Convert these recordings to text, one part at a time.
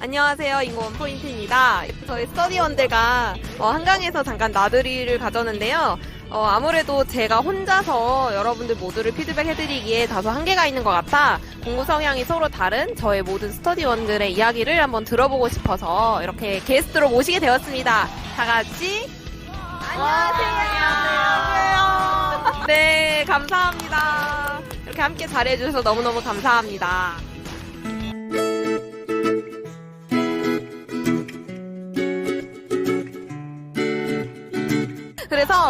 안녕하세요. 인고원 포인트입니다. 저희 스터디원들과 어, 한강에서 잠깐 나들이를 가졌는데요. 어, 아무래도 제가 혼자서 여러분들 모두를 피드백 해드리기에 다소 한계가 있는 것 같아 공부 성향이 서로 다른 저의 모든 스터디원들의 이야기를 한번 들어보고 싶어서 이렇게 게스트로 모시게 되었습니다. 다 같이 안녕하세요. 네, 감사합니다. 이렇게 함께 잘해주셔서 너무너무 감사합니다.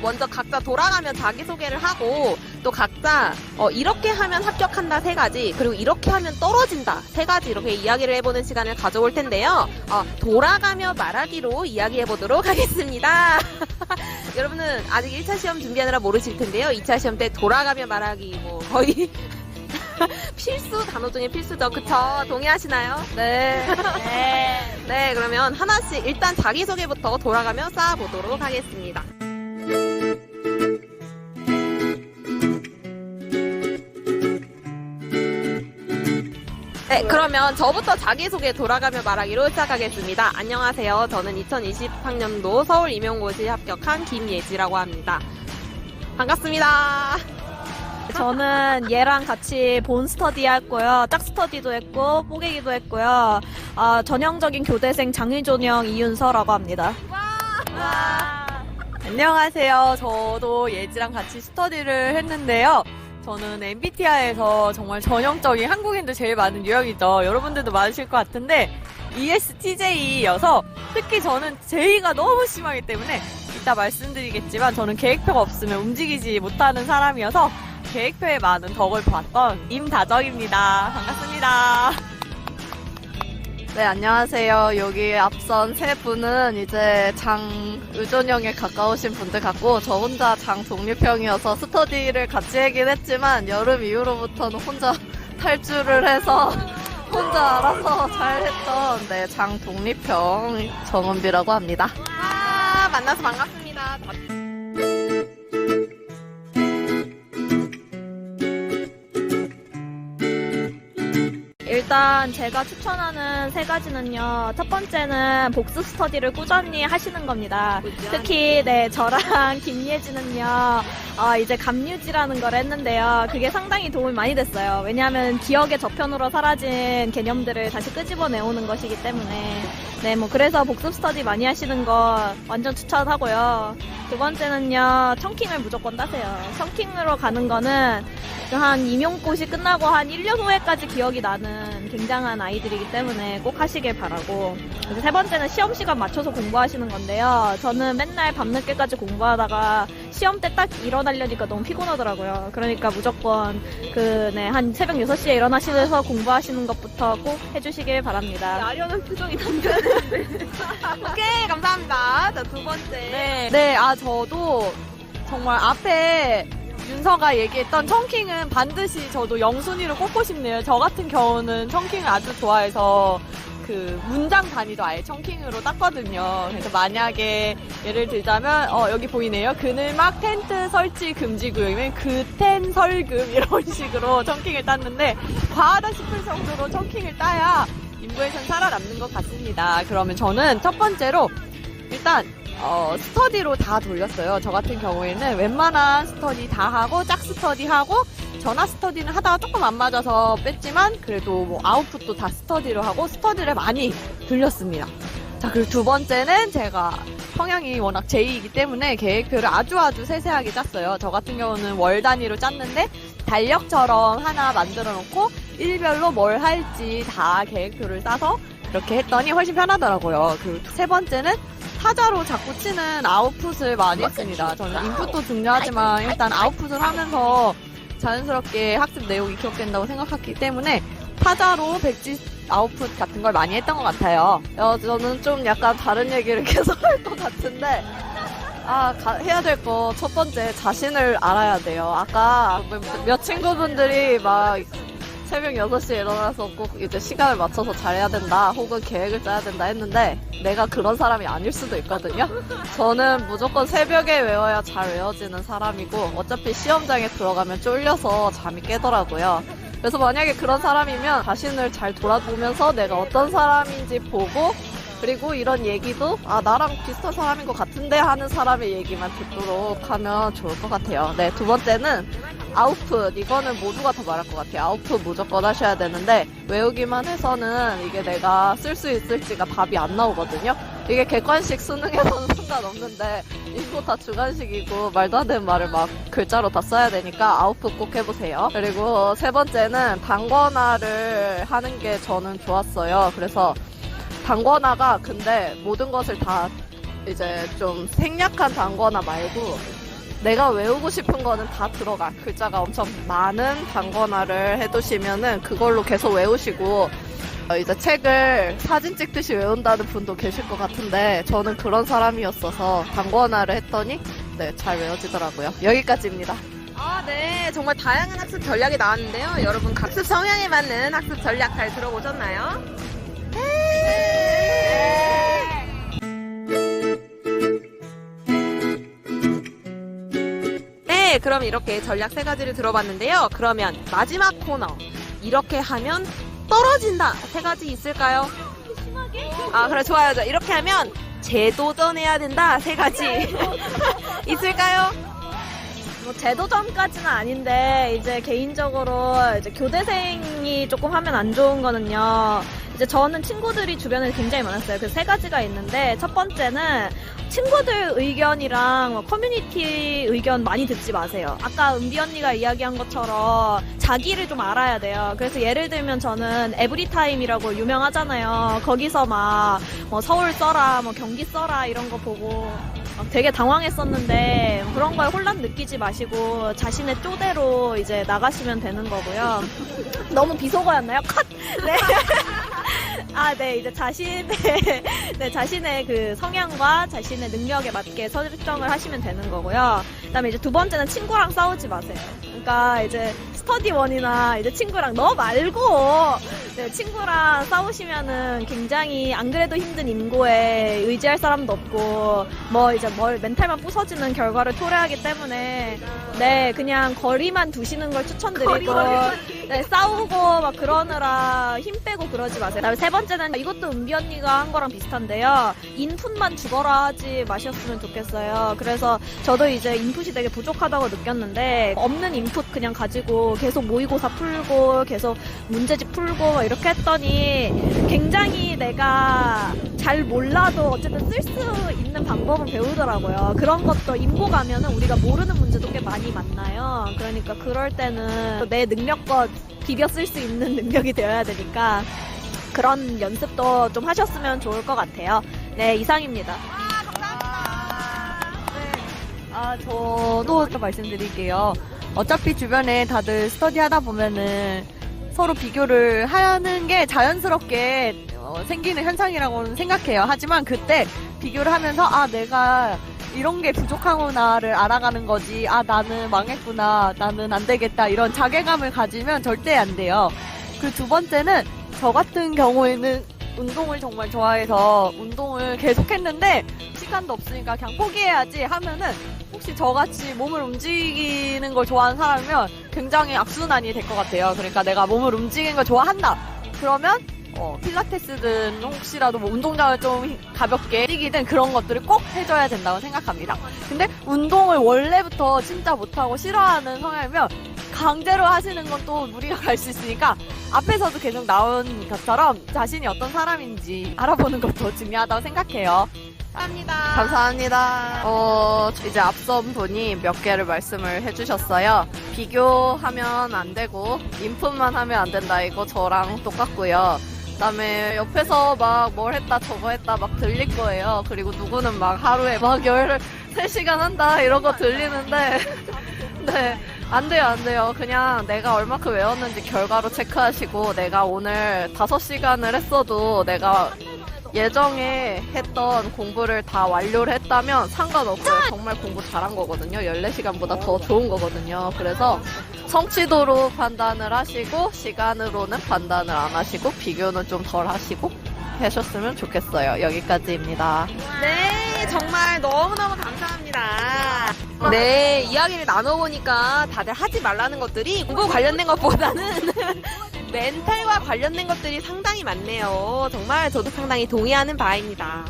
먼저 각자 돌아가면 자기소개를 하고 또 각자 어, 이렇게 하면 합격한다 세 가지 그리고 이렇게 하면 떨어진다 세 가지 이렇게 이야기를 해보는 시간을 가져올 텐데요. 어, 돌아가며 말하기로 이야기해 보도록 하겠습니다. 여러분은 아직 1차 시험 준비하느라 모르실 텐데요. 2차 시험 때 돌아가며 말하기 뭐 거의 필수 단어 중에 필수죠. 그쵸? 동의하시나요? 네. 네. 네, 그러면 하나씩 일단 자기소개부터 돌아가며 쌓아보도록 하겠습니다. 네, 그러면 저부터 자기소개 돌아가며 말하기로 시작하겠습니다. 안녕하세요. 저는 2020학년도 서울 임용고시 합격한 김예지라고 합니다. 반갑습니다. 저는 얘랑 같이 본 스터디 했고요. 짝 스터디도 했고, 뽀개기도 했고요. 아, 전형적인 교대생 장희존형 이윤서라고 합니다. 안녕하세요. 저도 예지랑 같이 스터디를 했는데요. 저는 MBTI에서 정말 전형적인 한국인들 제일 많은 유형이죠. 여러분들도 많으실 것 같은데 ESTJ여서 특히 저는 J가 너무 심하기 때문에 이따 말씀드리겠지만 저는 계획표가 없으면 움직이지 못하는 사람이어서 계획표에 많은 덕을 봤던 임다정입니다. 반갑습니다. 네, 안녕하세요. 여기 앞선 세 분은 이제 장의존형에 가까우신 분들 같고, 저 혼자 장 독립형이어서 스터디를 같이 하긴 했지만, 여름 이후로부터는 혼자 탈주를 해서, 혼자 알아서 잘했던, 네, 장 독립형 정은비라고 합니다. 와, 만나서 반갑습니다. 일단 제가 추천하는 세 가지는요. 첫 번째는 복습 스터디를 꾸준히 하시는 겁니다. 특히 네 저랑 김예지는요. 어, 이제 감유지라는 걸 했는데요. 그게 상당히 도움이 많이 됐어요. 왜냐하면 기억의 저편으로 사라진 개념들을 다시 끄집어내오는 것이기 때문에. 네 뭐 그래서 복습 스터디 많이 하시는 거 완전 추천하고요. 두 번째는요. 청킹을 무조건 따세요. 청킹으로 가는 거는 한 임용고시 끝나고 한 1년 후에까지 기억이 나는 굉장한 아이들이기 때문에 꼭 하시길 바라고 그래서 세 번째는 시험 시간 맞춰서 공부하시는 건데요. 저는 맨날 밤늦게까지 공부하다가 시험 때 딱 일어나려니까 너무 피곤하더라고요. 그러니까 무조건 그, 네, 한 새벽 6시에 일어나시면서 공부하시는 것부터 꼭 해주시길 바랍니다. 아련한 표정이 담겨있는데. 오케이, 감사합니다. 자, 두 번째. 네. 네, 아, 저도 정말 앞에 윤서가 얘기했던 청킹은 반드시 저도 영순위로 꼽고 싶네요. 저 같은 경우는 청킹을 아주 좋아해서 그 문장 단위도 아예 청킹으로 땄거든요. 그래서 만약에 예를 들자면 어 여기 보이네요. 그늘막 텐트 설치 금지 구역이면 그텐 설금 이런 식으로 청킹을 땄는데 과하다 싶을 정도로 청킹을 따야 인부에선 살아남는 것 같습니다. 그러면 저는 첫 번째로 일단 어, 스터디로 다 돌렸어요. 저 같은 경우에는 웬만한 스터디 다 하고 짝 스터디 하고 전화 스터디는 하다가 조금 안 맞아서 뺐지만 그래도 뭐 아웃풋도 다 스터디로 하고 스터디를 많이 돌렸습니다. 자 그리고 두 번째는 제가 성향이 워낙 J이기 때문에 계획표를 아주 아주 세세하게 짰어요. 저 같은 경우는 월 단위로 짰는데 달력처럼 하나 만들어 놓고 일별로 뭘 할지 다 계획표를 짜서 그렇게 했더니 훨씬 편하더라고요. 그리고 세 번째는 타자로 자꾸 치는 아웃풋을 많이 했습니다. 저는 인풋도 중요하지만 일단 아웃풋을 하면서 자연스럽게 학습 내용이 기억된다고 생각했기 때문에 타자로 백지 아웃풋 같은 걸 많이 했던 것 같아요. 어, 저는 좀 약간 다른 얘기를 계속 할 것 같은데, 아, 가- 해야 될 거 첫 번째 자신을 알아야 돼요. 아까 몇, 몇 친구분들이 막 새벽 6시에 일어나서 꼭 이제 시간을 맞춰서 잘해야 된다, 혹은 계획을 짜야 된다 했는데, 내가 그런 사람이 아닐 수도 있거든요. 저는 무조건 새벽에 외워야 잘 외워지는 사람이고, 어차피 시험장에 들어가면 쫄려서 잠이 깨더라고요. 그래서 만약에 그런 사람이면 자신을 잘 돌아보면서 내가 어떤 사람인지 보고 그리고 이런 얘기도 아 나랑 비슷한 사람인 것 같은데 하는 사람의 얘기만 듣도록 하면 좋을 것 같아요. 네, 두 번째는 아웃풋 이거는 모두가 다 말할 것 같아요. 아웃풋 무조건 하셔야 되는데 외우기만 해서는 이게 내가 쓸 수 있을지가 답이 안 나오거든요. 이게 객관식 수능에서는 상관없는데 이거 다 주관식이고 말도 안 되는 말을 막 글자로 다 써야 되니까 아웃풋 꼭 해보세요. 그리고 세 번째는 단권화를 하는 게 저는 좋았어요. 그래서 단권화가 근데 모든 것을 다 이제 좀 생략한 단권화 말고 내가 외우고 싶은 거는 다 들어가. 글자가 엄청 많은 단권화를 해두시면은 그걸로 계속 외우시고 어, 이제 책을 사진 찍듯이 외운다는 분도 계실 것 같은데 저는 그런 사람이었어서 단권화를 했더니 네, 잘 외워지더라고요. 여기까지입니다. 아, 네. 정말 다양한 학습 전략이 나왔는데요. 여러분, 학습 성향에 맞는 학습 전략 잘 들어보셨나요? 네, 그럼 이렇게 전략 세 가지를 들어봤는데요. 그러면 마지막 코너. 이렇게 하면 떨어진다. 세 가지 있을까요? 아, 그래, 좋아요. 자, 이렇게 하면 재도전해야 된다. 세 가지. 있을까요? 뭐 제도전까지는 아닌데 이제 개인적으로 이제 교대생이 조금 하면 안 좋은 거는요. 이제 저는 친구들이 주변에 굉장히 많았어요. 그 세 가지가 있는데 첫 번째는 친구들 의견이랑 뭐 커뮤니티 의견 많이 듣지 마세요. 아까 은비 언니가 이야기한 것처럼 자기를 좀 알아야 돼요. 그래서 예를 들면 저는 에브리타임이라고 유명하잖아요. 거기서 막 뭐 서울 써라, 뭐 경기 써라 이런 거 보고 막 되게 당황했었는데 그런 거에 혼란 느끼지 마시고 자신의 쪼대로 이제 나가시면 되는 거고요. 너무 비속어였나요? 컷! 네. 아, 네, 이제 자신의, 네, 자신의 그 성향과 자신의 능력에 맞게 설정을 하시면 되는 거고요. 그 다음에 이제 두 번째는 친구랑 싸우지 마세요. 그러니까 이제 스터디원이나 이제 친구랑 너 말고, 네, 친구랑 싸우시면은 굉장히 안 그래도 힘든 인고에 의지할 사람도 없고, 뭐 이제 뭘 멘탈만 부서지는 결과를 토래하기 때문에, 네, 그냥 거리만 두시는 걸 추천드리고, 네, 싸우고 막 그러느라 힘 빼고 그러지 마세요. 그다음에 세 번째는 이것도 은비 언니가 한 거랑 비슷한데요. 인풋만 죽어라 하지 마셨으면 좋겠어요. 그래서 저도 이제 인풋이 되게 부족하다고 느꼈는데 없는 인풋 그냥 가지고 계속 모의고사 풀고 계속 문제집 풀고 막 이렇게 했더니 굉장히 내가 잘 몰라도 어쨌든 쓸 수 있는 방법은 배우더라고요. 그런 것도 인고 가면은 우리가 모르는 문제도 꽤 많이 만나요. 그러니까 그럴 때는 내 능력껏 비벼 쓸 수 있는 능력이 되어야 되니까 그런 연습도 좀 하셨으면 좋을 것 같아요. 네, 이상입니다. 아, 저도 좀 말씀드릴게요. 어차피 주변에 다들 스터디 하다 보면은 서로 비교를 하는 게 자연스럽게 어, 생기는 현상이라고는 생각해요. 하지만 그때 비교를 하면서 아, 내가 이런 게 부족하구나를 알아가는 거지. 아, 나는 망했구나. 나는 안 되겠다. 이런 자괴감을 가지면 절대 안 돼요. 그 두 번째는 저 같은 경우에는 운동을 정말 좋아해서 운동을 계속 했는데 시간도 없으니까 그냥 포기해야지 하면은 혹시 저같이 몸을 움직이는 걸 좋아하는 사람이면 굉장히 악순환이 될 것 같아요. 그러니까 내가 몸을 움직이는 걸 좋아한다. 그러면 어, 필라테스든 혹시라도 뭐 운동장을 좀 가볍게 뛰기든 그런 것들을 꼭 해줘야 된다고 생각합니다. 근데 운동을 원래부터 진짜 못하고 싫어하는 성향이면 강제로 하시는 건 또 무리가 갈 수 있으니까 앞에서도 계속 나온 것처럼 자신이 어떤 사람인지 알아보는 것도 중요하다고 생각해요. 감사합니다. 감사합니다. 어, 이제 앞선 분이 몇 개를 말씀을 해주셨어요. 비교하면 안 되고, 인풋만 하면 안 된다. 이거 저랑 똑같고요. 그 다음에 옆에서 막 뭘 했다, 저거 했다 막 들릴 거예요. 그리고 누구는 막 하루에 막 열, 3시간 한다. 이런 거 들리는데, 네. 안 돼요, 안 돼요. 그냥 내가 얼마큼 외웠는지 결과로 체크하시고, 내가 오늘 5시간을 했어도 내가 예정에 했던 공부를 다 완료를 했다면 상관없어요. 정말 공부 잘한 거거든요. 14시간보다 더 좋은 거거든요. 그래서 성취도로 판단을 하시고 시간으로는 판단을 안 하시고 비교는 좀 덜 하시고 하셨으면 좋겠어요. 여기까지입니다. 네, 네, 정말 너무너무 감사합니다. 네, 이야기를 나눠보니까 다들 하지 말라는 것들이 공부 관련된 것보다는 멘탈과 관련된 것들이 상당히 많네요. 정말 저도 상당히 동의하는 바입니다.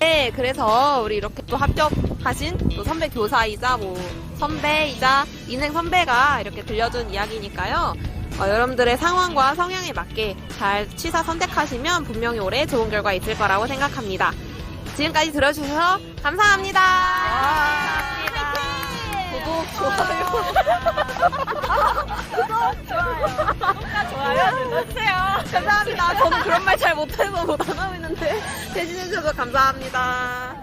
네, 그래서 우리 이렇게 또 합격하신 또 선배 교사이자 뭐 선배이자 인생 선배가 이렇게 들려준 이야기니까요. 어, 여러분들의 상황과 성향에 맞게 잘 취사 선택하시면 분명히 올해 좋은 결과 있을 거라고 생각합니다. 지금까지 들어주셔서 감사합니다. 구독, 좋아요. 좋아요 눌러주세요. 감사합니다. 저는 그런 말 잘 못해서 못 하고 있는데 대신해주셔서 감사합니다.